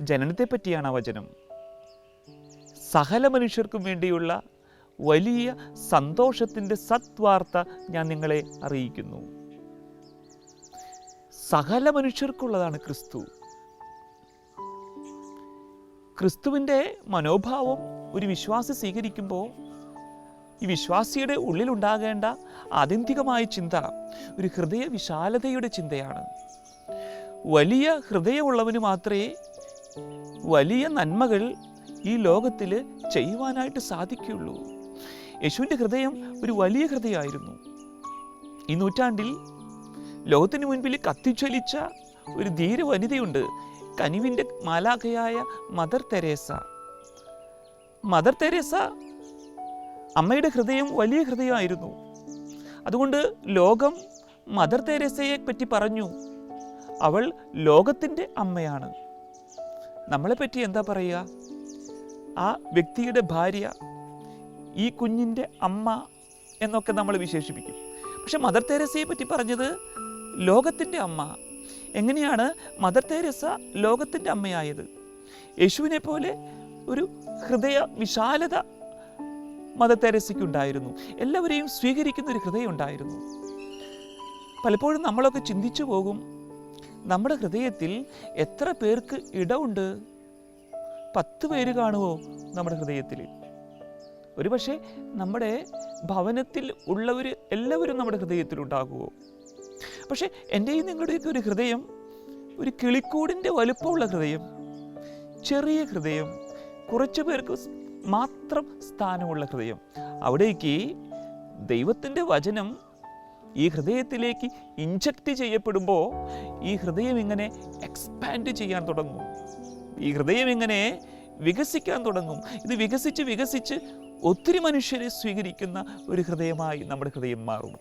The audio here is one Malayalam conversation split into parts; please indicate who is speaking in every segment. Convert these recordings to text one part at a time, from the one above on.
Speaker 1: ജനനത്തെ പറ്റിയാണ് ആ വചനം. സകല മനുഷ്യർക്കും വേണ്ടിയുള്ള വലിയ സന്തോഷത്തിന്റെ സത്വാർത്ത ഞാൻ നിങ്ങളെ അറിയിക്കുന്നു. സകല മനുഷ്യർക്കുള്ളതാണ് ക്രിസ്തു. ക്രിസ്തുവിന്റെ മനോഭാവം ഒരു വിശ്വാസി സ്വീകരിക്കുമ്പോൾ ഈ വിശ്വാസിയുടെ ഉള്ളിലുണ്ടാകേണ്ട ആത്യന്തികമായ ചിന്ത ഒരു ഹൃദയ വിശാലതയുടെ ചിന്തയാണ്. വലിയ ഹൃദയമുള്ളവന് മാത്രമേ വലിയ നന്മകൾ ഈ ലോകത്തിൽ ചെയ്യുവാനായിട്ട് സാധിക്കുകയുള്ളൂ. യേശുവിന്റെ ഹൃദയം ഒരു വലിയ ഹൃദയമായിരുന്നു. ഈ നൂറ്റാണ്ടിൽ ലോകത്തിന് മുൻപിൽ കത്തിച്ചൊലിച്ച ഒരു ധീര വനിതയുണ്ട് കനിവിന്റെ മാലാഖയായ മദർ തെരേസ. മദർ തെരേസ അമ്മയുടെ ഹൃദയം വലിയ ഹൃദയമായിരുന്നു. അതുകൊണ്ട് ലോകം മദർ തെരേസയെ പറ്റി പറഞ്ഞു. അവൾ ലോകത്തിന്റെ അമ്മയാണ്. നമ്മളെ പറ്റി എന്താ പറയുക? ആ വ്യക്തിയുടെ ഭാര്യ ഈ കുഞ്ഞിന്റെ അമ്മ എന്നൊക്കെ നമ്മൾ വിശേഷിപ്പിക്കും. പക്ഷെ മദർ തെരേസയെ പറ്റി പറഞ്ഞത് ലോകത്തിന്റെ അമ്മ. എങ്ങനെയാണ് മദർ തെരേസ ലോകത്തിന്റെ അമ്മയായത്? യേശുവിനെ പോലെ ഒരു ഹൃദയ വിശാലത മദർ തേരസയ്ക്കുണ്ടായിരുന്നു. എല്ലാവരെയും സ്വീകരിക്കുന്ന ഒരു ഹൃദയം ഉണ്ടായിരുന്നു. പലപ്പോഴും നമ്മളൊക്കെ ചിന്തിച്ചു പോകും നമ്മുടെ ഹൃദയത്തിൽ എത്ര പേർക്ക് ഇടമുണ്ട് പത്ത് പേര് കാണുമോ നമ്മുടെ ഹൃദയത്തിൽ? ഒരുപക്ഷെ നമ്മുടെ ഭവനത്തിൽ ഉള്ളവർ എല്ലാവരും നമ്മുടെ ഹൃദയത്തിൽ ഉണ്ടാകുമോ പക്ഷേ എന്റെയും നിങ്ങളുടെയൊക്കെ ഒരു ഹൃദയം ഒരു കിളിക്കൂടിന്റെ വലുപ്പമുള്ള ഹൃദയം ചെറിയ ഹൃദയം കുറച്ച് പേർക്ക് മാത്രം സ്ഥാനമുള്ള ഹൃദയം. അവിടേക്ക് ദൈവത്തിന്റെ വചനം ഈ ഹൃദയത്തിലേക്ക് ഇഞ്ചക്ട് ചെയ്യപ്പെടുമ്പോൾ ഈ ഹൃദയം ഇങ്ങനെ എക്സ്പാൻഡ് ചെയ്യാൻ തുടങ്ങും. ഈ ഹൃദയം ഇങ്ങനെ വികസിക്കാൻ തുടങ്ങും. ഇത് വികസിച്ച് വികസിച്ച് ഒത്തിരി മനുഷ്യരെ സ്വീകരിക്കുന്ന ഒരു ഹൃദയമായി നമ്മുടെ ഹൃദയം മാറും.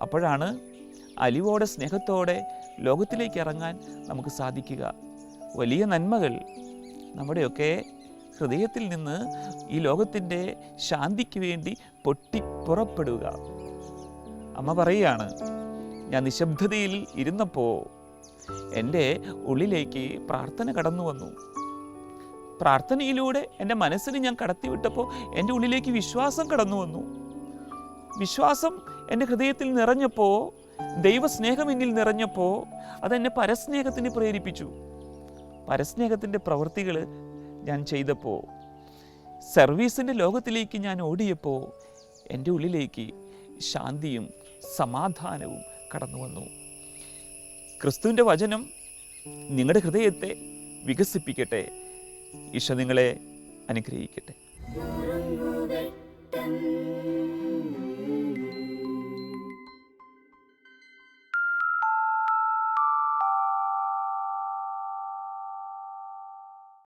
Speaker 1: അപ്പോഴാണ് അലിവോടെ സ്നേഹത്തോടെ ലോകത്തിലേക്ക് ഇറങ്ങാൻ നമുക്ക് സാധിക്കുക. വലിയ നന്മകൾ നമ്മുടെയൊക്കെ ഹൃദയത്തിൽ നിന്ന് ഈ ലോകത്തിന്റെ ശാന്തിക്ക് വേണ്ടി പൊട്ടിപ്പുറപ്പെടുക അമ്മ പറയുകയാണ് ഞാൻ നിശബ്ദതയിൽ ഇരുന്നപ്പോൾ എന്റെ ഉള്ളിലേക്ക് പ്രാർത്ഥന കടന്നു വന്നു. പ്രാർത്ഥനയിലൂടെ എന്റെ മനസ്സിന് ഞാൻ കടത്തിവിട്ടപ്പോൾ എന്റെ ഉള്ളിലേക്ക് വിശ്വാസം കടന്നു വന്നു. വിശ്വാസം എന്റെ ഹൃദയത്തിൽ നിറഞ്ഞപ്പോൾ ദൈവസ്നേഹം എന്നിൽ നിറഞ്ഞപ്പോൾ അതെന്നെ പരസ്നേഹത്തിന് പ്രേരിപ്പിച്ചു. പരസ്നേഹത്തിന്റെ പ്രവൃത്തികൾ ഞാൻ ചെയ്തപ്പോൾ സർവീസിന്റെ ലോകത്തിലേക്ക് ഞാൻ ഓടിയപ്പോൾ എന്റെ ഉള്ളിലേക്ക് ശാന്തിയും സമാധാനവും കടന്നു വന്നു. ക്രിസ്തുവിന്റെ വചനം നിങ്ങളുടെ ഹൃദയത്തെ വികസിപ്പിക്കട്ടെ. ഈശോ നിങ്ങളെ അനുഗ്രഹിക്കട്ടെ.